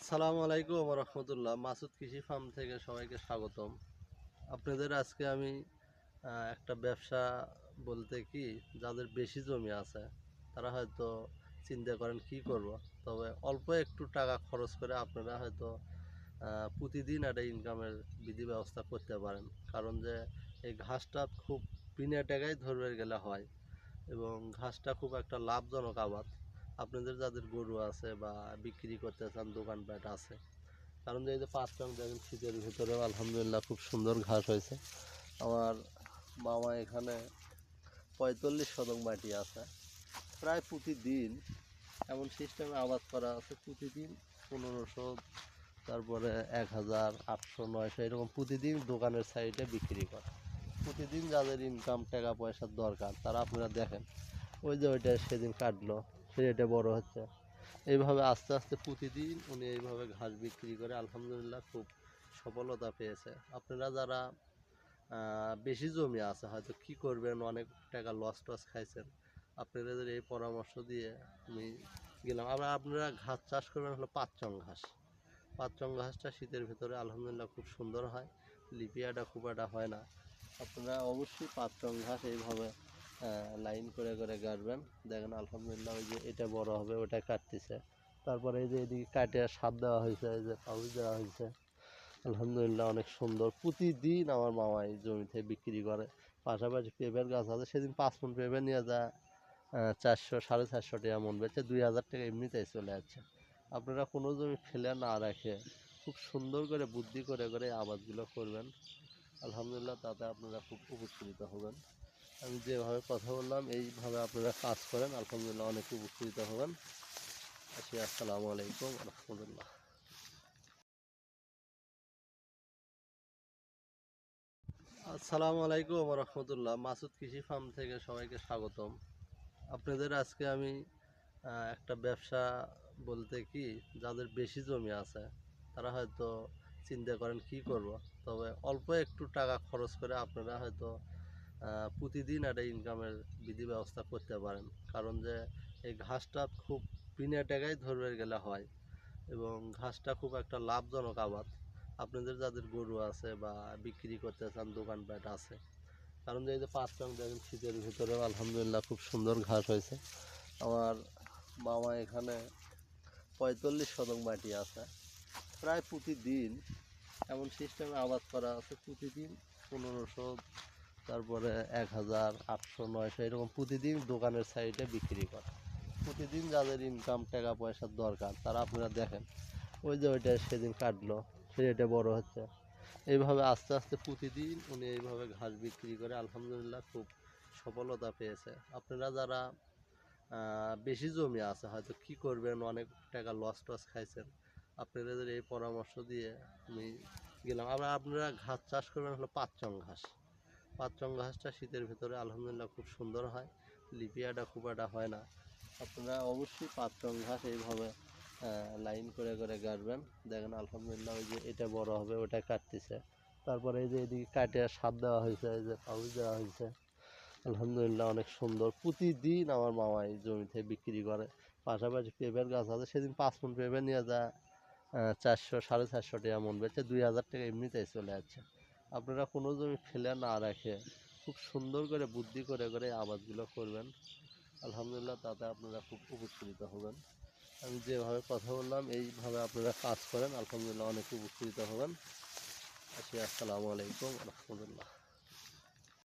আসসালামু আলাইকুম রহমতুল্লাহ। মাসুদ কৃষি ফার্ম থেকে সবাইকে স্বাগতম। আপনাদের আজকে আমি একটা ব্যবসা বলতে কি, যাদের বেশি জমি আছে, তারা হয়তো চিন্তা করেন কি করব। তবে অল্প একটু টাকা খরচ করে আপনারা হয়তো প্রতিদিন একটা ইনকামের বিধি ব্যবস্থা করতে পারেন। কারণ যে, এই ঘাসটা খুব বিনা টাকায় ধরবে গেলে হয় এবং ঘাসটা খুব একটা লাভজনক আবাদ। আপনাদের যাদের গরু আছে বা বিক্রি করতে চান, দোকানপাট আছে, কারণ এই যে পাঁচ রং দেখেন শীতের ভিতরেও আলহামদুলিল্লাহ খুব সুন্দর ঘাস হয়েছে। আমার মামা এখানে পঁয়তাল্লিশ শতক মাটি আছে। প্রায় প্রতিদিন এমন সিস্টেমে আবাদ করা আছে, প্রতিদিন পনেরোশো, তারপরে এক হাজার আটশো, নয়শো, এরকম প্রতিদিন দোকানের সাইডে বিক্রি করে। প্রতিদিন যাদের ইনকাম টাকা পয়সার দরকার, তারা আপনারা দেখেন, ওই যে ওইটা সেদিন কাটলো। সেটা বড় হচ্ছে। এইভাবে আস্তে আস্তে প্রতিদিন উনি এইভাবে ঘাস বিক্রি করে আলহামদুলিল্লাহ খুব সফলতা পেয়েছে। আপনারা যারা বেশি জমি আছে, হয়তো কি করবেন, অনেক টাকা লস টস খাইছেন, আপনাদের এই পরামর্শ দিয়ে আমি গেলাম। আবার আপনারা ঘাস চাষ করবেন হলো পাঁচচং ঘাস। পাঁচচং ঘাসটা শীতের ভিতরে আলহামদুলিল্লাহ খুব সুন্দর হয়, লিপিয়াটা খুব একটা হয় না। আপনারা অবশ্যই পাঁচচং ঘাস এইভাবে লাইন করে করে গাড়বেন। দেখেন আলহামদুলিল্লাহ ওই যে এটা বড় হবে, ওটা কাটতেছে। তারপরে এই যে এদিকে কাটে সাপ দেওয়া হয়েছে, এই যে পাউচ দেওয়া হয়েছে। আলহামদুলিল্লাহ অনেক সুন্দর। প্রতিদিন আমার মামা এই জমিতে বিক্রি করে। পাশাপাশি পেঁপের গাছ আছে, সেদিন পাঁচ মন পেঁপে নিয়ে যা চারশো, সাড়ে চারশো টাকা মন বেচে দুই হাজার টাকা এমনিতেই চলে যাচ্ছে। আপনারা কোনো জমি ফেলে না রাখে খুব সুন্দর করে বুদ্ধি করে করে আবাদগুলো করবেন। আলহামদুলিল্লাহ তাতে আপনারা খুব উপকৃত হবেন। আমি যেভাবে কথা বললাম, এইভাবে আপনারা কাজ করেন। আলহামদুলিল্লাহ অনেক উপকৃত হবেন। আসি, আসসালামু আলাইকুম রহমতুল্লাহ। আসসালামু আলাইকুম রহমতুল্লাহ। মাসুদ কৃষি ফার্ম থেকে সবাইকে স্বাগতম। আপনাদের আজকে আমি একটা ব্যবসা বলতে কি, যাদের বেশি জমি আছে, তারা হয়তো চিন্তা করেন কি করব। তবে অল্প একটু টাকা খরচ করে আপনারা হয়তো প্রতিদিন একটা ইনকামের বিধি ব্যবস্থা করতে পারেন। কারণ যে এই ঘাসটা খুব বিনা টাকায় ধরবে গেলে হয় এবং ঘাসটা খুব একটা লাভজনক আবাদ। আপনাদের যাদের গরু আছে বা বিক্রি করতে চান, দোকানপাট আছে, কারণ যে এই যে পাঁচ রং দেখেন শীতের ভিতরেও আলহামদুলিল্লাহ খুব সুন্দর ঘাস হয়েছে। আমার মামা এখানে পঁয়তাল্লিশ শতক মাটি আছে। প্রায় প্রতিদিন এমন সিস্টেমে আবাদ করা আছে, প্রতিদিন পনেরোশো তারপরে এক হাজার আটশো নয়শো এরকম প্রতিদিন দোকানের সাইডে বিক্রি করে। প্রতিদিন যাদের ইনকাম টাকা পয়সার দরকার, তারা আপনারা দেখেন, ওই যে ওইটা সেদিন কাটলো, সে সেটা বড় হচ্ছে। এইভাবে আস্তে আস্তে প্রতিদিন উনি এইভাবে ঘাস বিক্রি করে, আলহামদুলিল্লাহ খুব সফলতা পেয়েছে। আপনারা যারা বেশি জমি আছে, হয়তো কি করবেন, অনেক টাকা লস টস খাইছেন, আপনাদের এই পরামর্শ দিয়ে আমি গেলাম। আবার আপনারা ঘাস চাষ করবেন, হলো পাঁচচং ঘাস। পাঁচচং ঘাসটা শীতের ভিতরে আলহামদুলিল্লাহ খুব সুন্দর হয়। লিপিয়াটা খুব একটা হয় না। আপনারা অবশ্যই পাঁচচং ঘাস এইভাবে লাইন করে করে গাড়বেন দেখেন আলহামদুলিল্লাহ ওই যে এটা বড় হবে, ওটা কাটতেছে। তারপরে এই যে এদিকে কাটে সাপ দেওয়া হয়েছে, এই যে পাউচ দেওয়া হয়েছে। আলহামদুলিল্লাহ অনেক সুন্দর। প্রতিদিন আমার মামা এই জমিতে বিক্রি করে। পাশাপাশি পেঁপের গাছ আছে, সেদিন পাঁচ মন পেঁপে নিয়ে যা চারশো, সাড়ে চারশো টাকা মন বেচে দুই হাজার টাকা এমনিতেই চলে যাচ্ছে। আপনারা কোনো জমি ফেলে না রাখে খুব সুন্দর করে বুদ্ধি করে করে আবাদগুলো করবেন। আলহামদুলিল্লাহ তাতে আপনারা খুব উপকৃত হবেন। আমি যেভাবে কথা বললাম, এইভাবে আপনারা কাজ করেন। আলহামদুলিল্লাহ অনেক উপকৃত হবেন। আসি, আসসালামু আলাইকুম রহমতুল্লাহ।